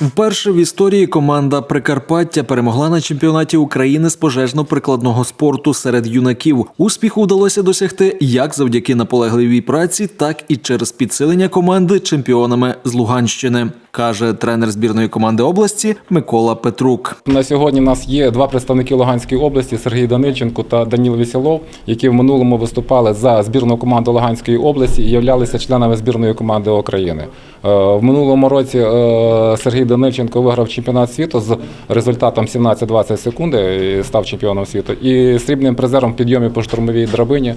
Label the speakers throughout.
Speaker 1: Вперше в історії команда Прикарпаття перемогла на чемпіонаті України з пожежно-прикладного спорту серед юнаків. Успіху вдалося досягти як завдяки наполегливій праці, так і через підсилення команди чемпіонами з Луганщини, каже тренер збірної команди області Микола Петрук.
Speaker 2: На сьогодні в нас є два представники Луганської області Сергій Данильченко та Даніл Вісілов, які в минулому виступали за збірну команду Луганської області і являлися членами збірної команди України. Е, В минулому році е, Сергій Данильченко виграв чемпіонат світу з результатом 17-20 секунди і став чемпіоном світу. І срібним призером в підйомі по штурмовій драбині.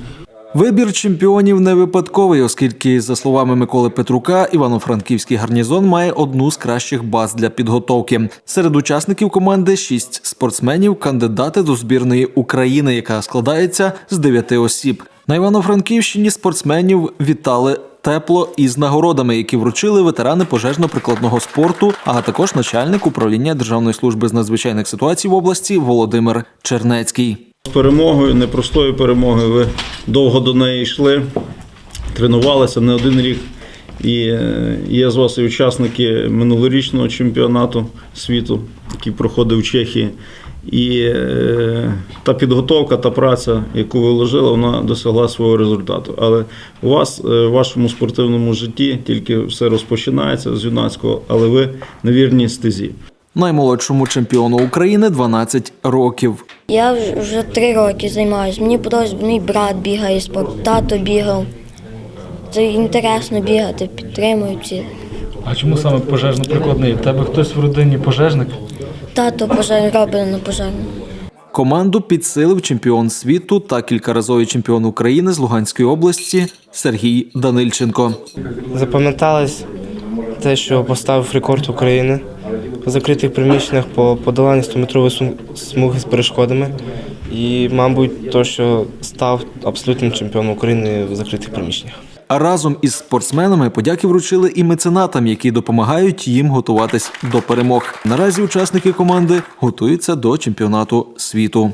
Speaker 1: Вибір чемпіонів не випадковий, оскільки, за словами Миколи Петрука, Івано-Франківський гарнізон має одну з кращих баз для підготовки. Серед учасників команди шість спортсменів, кандидати до збірної України, яка складається з дев'яти осіб. На Івано-Франківщині спортсменів вітали. Тепло із нагородами, які вручили ветерани пожежно-прикладного спорту, а також начальник управління Державної служби з надзвичайних ситуацій в області Володимир Чернецький.
Speaker 3: З перемогою, непростою перемогою. Ви довго до неї йшли, тренувалися не один рік. І е, є з вас і учасники минулорічного чемпіонату світу, який проходив в Чехії. І е, та підготовка, та праця, яку ви вложили, вона досягла свого результату. Але у вас е, в вашому спортивному житті тільки все розпочинається з юнацького, але ви на вірній стезі.
Speaker 1: Наймолодшому чемпіону України 12 років.
Speaker 4: Я вже- три роки займаюся. Мені подобається, мій брат бігає спорт, тато бігав. Це інтересно бігати, підтримують всі.
Speaker 5: А чому саме пожежно-прикладний? У тебе хтось в родині пожежник?
Speaker 4: Тато пожар робить на пожежному.
Speaker 1: Команду підсилив чемпіон світу та кількаразовий чемпіон України з Луганської області Сергій Данильченко.
Speaker 6: Запам'яталось те, що поставив рекорд України закритих приміщеннях по подоланню 100-метрової смуги з перешкодами. І, мабуть, то, що став абсолютним чемпіоном України в закритих приміщеннях.
Speaker 1: А разом із спортсменами подяки вручили і меценатам, які допомагають їм готуватись до перемог. Наразі учасники команди готуються до чемпіонату світу.